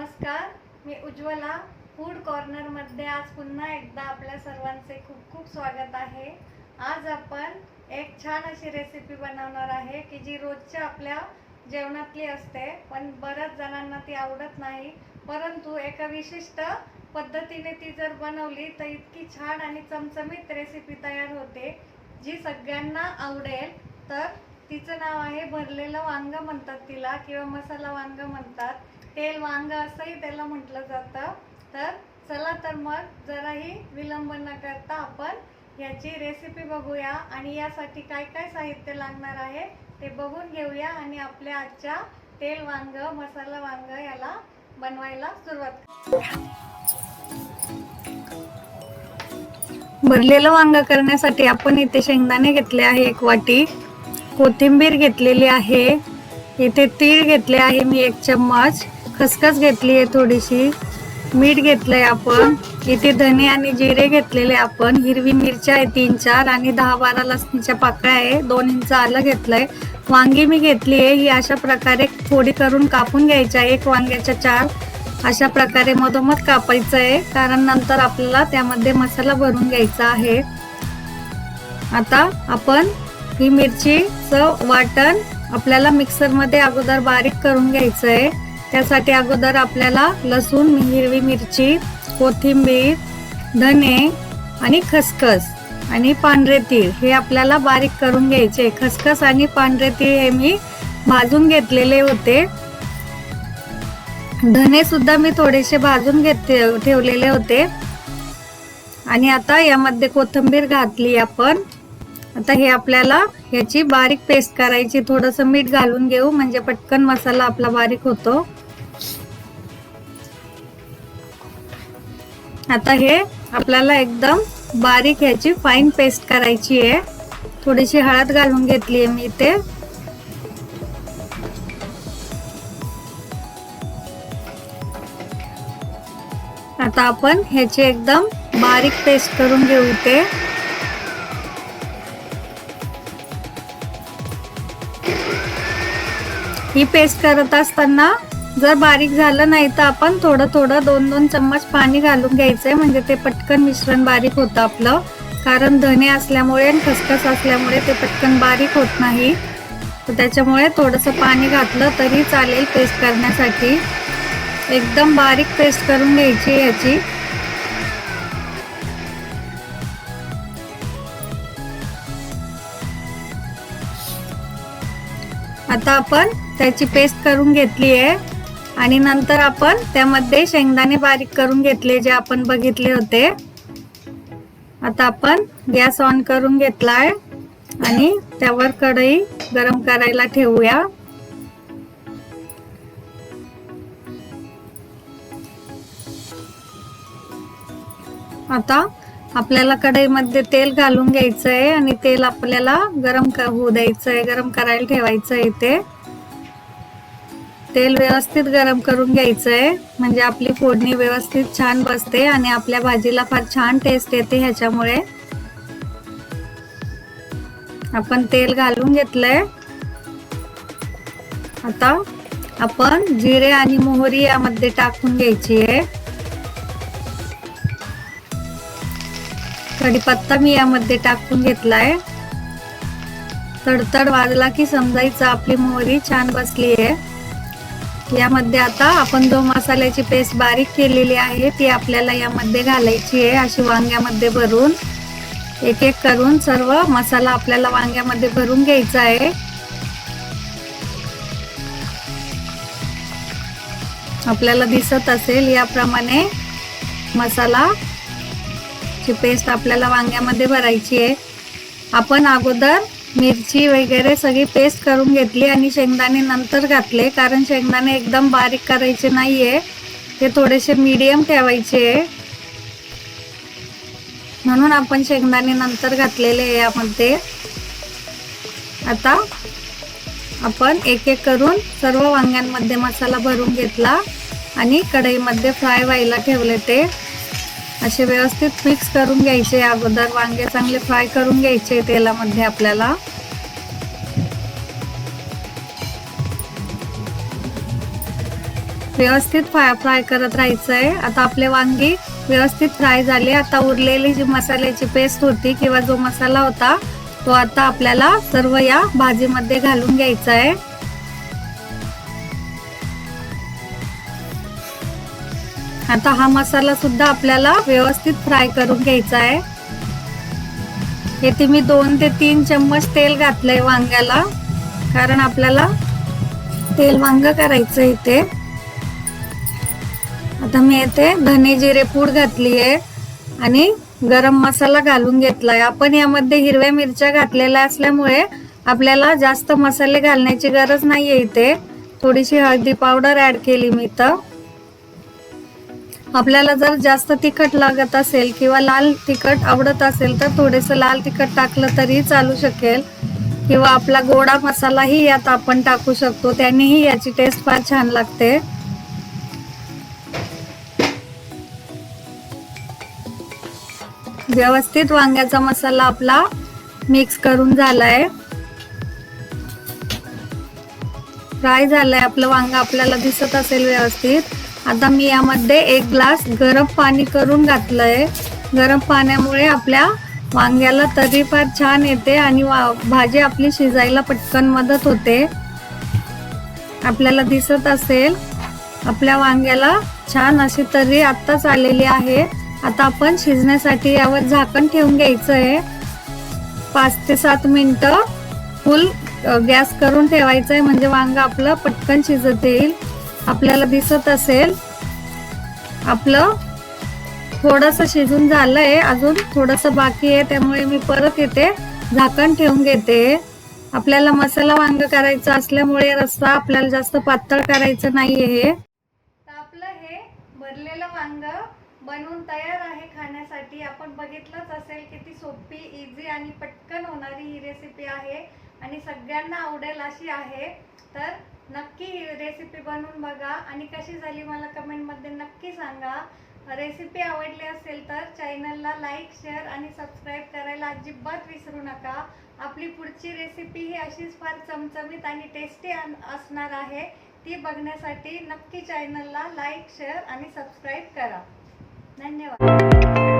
नमस्कार मी उज्ज्वला फूड कॉर्नरमध्ये आज पुन्हा एकदा आपल्या सर्वांचे खूप खूप स्वागत आहे. आज आपण एक छान अशी रेसिपी बनवणार आहे की जी रोजच्या आपल्या जेवणातली असते पण बऱ्याच जणांना ती आवडत नाही. परंतु एका विशिष्ट पद्धतीने ती जर बनवली तर इतकी छान आणि चमचमीत रेसिपी तयार होते. जी सगळ्यांना आवडेल तर तिचं नाव आहे भरलेलं वांग म्हणतात तिला किंवा मसाला वांग म्हणतात. तेल वांग असंही त्याला म्हटलं जातं. तर चला तर मग जराही विलंब न करता आपण याची रेसिपी बघूया आणि यासाठी काय काय साहित्य लागणार आहे ते बघून घेऊया आणि आपल्या आजच्या तेल वांग मसाला वांग याला बनवायला सुरुवात भरलेलं वांग करण्यासाठी आपण इथे शेंगदाणे घेतले आहे एक वाटी कोथिंबीर घेतलेली आहे इथे तीळ घेतले आहे मी एक चम्मच खसखस घेतली आहे थोडीशी. मीठ घेतलंय आपण. इथे धने आणि जिरे घेतलेले आपण. हिरवी मिरच्या आहे तीन चार आणि दहा बारा लसणीच्या पाकळ्या आहे. दोन इंच आलं घेतलंय. वांगी मी घेतली आहे. ही अशा प्रकारे थोडी करून कापून घ्यायच्या एक वांग्याच्या चार. अशा प्रकारे मधोमध कापायचं आहे. कारण नंतर आपल्याला त्यामध्ये मसाला भरून घ्यायचा आहे. आता आपण ही मिरचीचं वाटण आपल्याला मिक्सरमध्ये अगोदर बारीक करून घ्यायचं आहे. त्यासाठी अगोदर आपल्याला लसूण हिरवी मिरची कोथिंबीर धने आणि खसखस आणि पांढरे तीळ हे आपल्याला बारीक करून घ्यायचे. खसखस आणि पांढरे तीळ हे मी भाजून घेतलेले होते. धने सुद्धा मी थोडेसे भाजून घेत ठेवलेले होते. आणि आता यामध्ये कोथिंबीर घातली आपण. आता हे आपल्याला ह्याची बारीक पेस्ट करायची. थोडंसं मीठ घालून घेऊ म्हणजे पटकन मसाला आपला बारीक होतो. आता हे आपल्याला एकदम बारीक ह्याची फाईन पेस्ट करायची आहे. थोडीशी हळद घालून घेतली आहे मी इथे. आता आपण ह्याची एकदम बारीक पेस्ट करून घेऊ इथे. ही पेस्ट करत असताना जर बारीक झालं नाही तर आपण थोडं थोडं दोन दोन चम्मच पाणी घालून घ्यायचंय. म्हणजे ते पटकन मिश्रण बारीक होतं आपलं. कारण धने असल्यामुळे आणि खसखस असल्यामुळे ते पटकन बारीक होत नाही. तर त्याच्यामुळे थोडंसं पाणी घातलं तरी चालेल पेस्ट करण्यासाठी. एकदम बारीक पेस्ट करून घ्यायची याची. आता आपण त्याची पेस्ट करून घेतली आहे आणि नंतर आपण त्यामध्ये शेंगदाणे बारीक करून घेतले जे आपण बघितले होते. आता आपण गॅस ऑन करून घेतलाय आणि त्यावर कढई गरम करायला ठेवूया. आता आपल्याला कढईमध्ये तेल घालून घ्यायचं आहे आणि तेल आपल्याला गरम होऊ द्यायचं आहे गरम करायला ठेवायचं आहे इथे. तेल व्यवस्थित गरम करून घ्यायचं आहे म्हणजे आपली फोडणी व्यवस्थित छान बसते आणि आपल्या भाजीला फार छान टेस्ट येते ह्याच्यामुळे. आपण तेल घालून घेतलंय. आता आपण जिरे आणि मोहरी यामध्ये टाकून घ्यायची आहे कढीपत्ता मी यामध्ये टाकून घेतलाय. तडतड वाजला की समजायचं आपली मोहरी छान बसली आहे यामध्ये आता आपण जो मसाल्याची पेस्ट बारीक केलेली आहे ती आपल्याला यामध्ये घालायची आहे. अशी वांग्यामध्ये भरून एक एक करून सर्व मसाला आपल्याला वांग्यामध्ये भरून घ्यायचा आहे. आपल्याला दिसत असेल याप्रमाणे मसाला ची पेस्ट आपल्याला वांग्यामध्ये भरायची आहे. आपण अगोदर मिरची वगैरे सगळी पेस्ट करून घेतली आणि शेंगदाणे नंतर घातले. कारण शेंगदाणे एकदम बारीक करायचे नाहीये. ते थोडेसे मीडियम ठेवायचे. म्हणून आपण शेंगदाणे नंतर घातलेले आहे यामध्ये. आता आपण एक एक करून सर्व वांग्यांमध्ये मसाला भरून घेतला आणि कढईमध्ये फ्राय व्हायला ठेवले ते. असे व्यवस्थित मिक्स करून घ्यायचे. अगोदर वांगे चांगले फ्राय करून घ्यायचे तेलामध्ये आपल्याला. व्यवस्थित फ्राय फ्राय करत राहायचं आहे आता आपले वांगी व्यवस्थित फ्राय झाले. आता उरलेली जी मसाल्याची पेस्ट होती किंवा जो मसाला होता तो आता आपल्याला सर्व या भाजीमध्ये घालून घ्यायचा आहे आता हा मसाला सुद्धा आपल्याला व्यवस्थित फ्राय करून घ्यायचा आहे. येथे मी दोन ते तीन चम्मच तेल घातलंय वांग्याला कारण आपल्याला तेल वांग करायचं इथे. आता मी येथे धने जिरे पूड घातली आहे आणि गरम मसाला घालून घेतलाय. आपण यामध्ये हिरव्या मिरच्या घातलेल्या असल्यामुळे आपल्याला जास्त मसाले घालण्याची गरज नाहीये इथे. थोडीशी हळदी पावडर ऍड केली मी तर. आपल्याला जर जास्त तिखट लागत असेल किंवा लाल तिखट आवडत असेल तर थोडेस लाल तिखट टाकलं तरी चालू शकेल. किंवा आपला गोडा मसालाही यात आपण टाकू शकतो. त्यानेही याची टेस्ट फार छान लागते. व्यवस्थित वांग्याचा मसाला आपला मिक्स करून झालाय. फ्राय झालंय. आपलं वांग आपल्याला दिसत असेल व्यवस्थित. आता मी यामध्ये एक ग्लास गरम पाणी करून घातलंय. गरम पाण्यामुळे आपल्या वांग्याला तरी फार छान येते आणि वा भाजी आपली शिजायला पटकन मदत होते. आपल्याला दिसत असेल आपल्या वांग्याला छान अशी तर्री आत्ताच आलेली आहे. आता आपण शिजण्यासाठी यावर झाकण ठेवून घ्यायचं आहे पाच ते सात मिनटं फुल गॅस करून ठेवायचं आहे म्हणजे वांग आपलं पटकन शिजत येईल. आपल्याला दिसत असेल. आपलं थोडस शिजून झालंय. अजून थोडस बाकी आहे त्यामुळे मी परत येते. झाकण ठेवून घेते. आपल्याला मसाला वांग करायचं असल्यामुळे रस्सा आपल्याला जास्त पातळ करायचं नाहीये हे. आपलं हे भरलेलं वांग बनवून तयार आहे खाण्यासाठी. आपण बघितलंच असेल किती सोपी इझी आणि पटकन होणारी ही रेसिपी आहे आणि सगळ्यांना आवडेल अशी आहे. तर नक्की ही रेसिपी बनवून बघा. आणि कशी झाली मला कमेंटमध्ये नक्की सांगा. रेसिपी आवडली असेल तर चॅनलला लाईक शेअर आणि सबस्क्राईब करायला अजिबात विसरू नका. आपली पुढची रेसिपी ही अशीच फार चमचमीत आणि टेस्टी असणार आहे. ती बघण्यासाठी नक्की चॅनलला लाईक शेअर आणि सबस्क्राईब करा. धन्यवाद.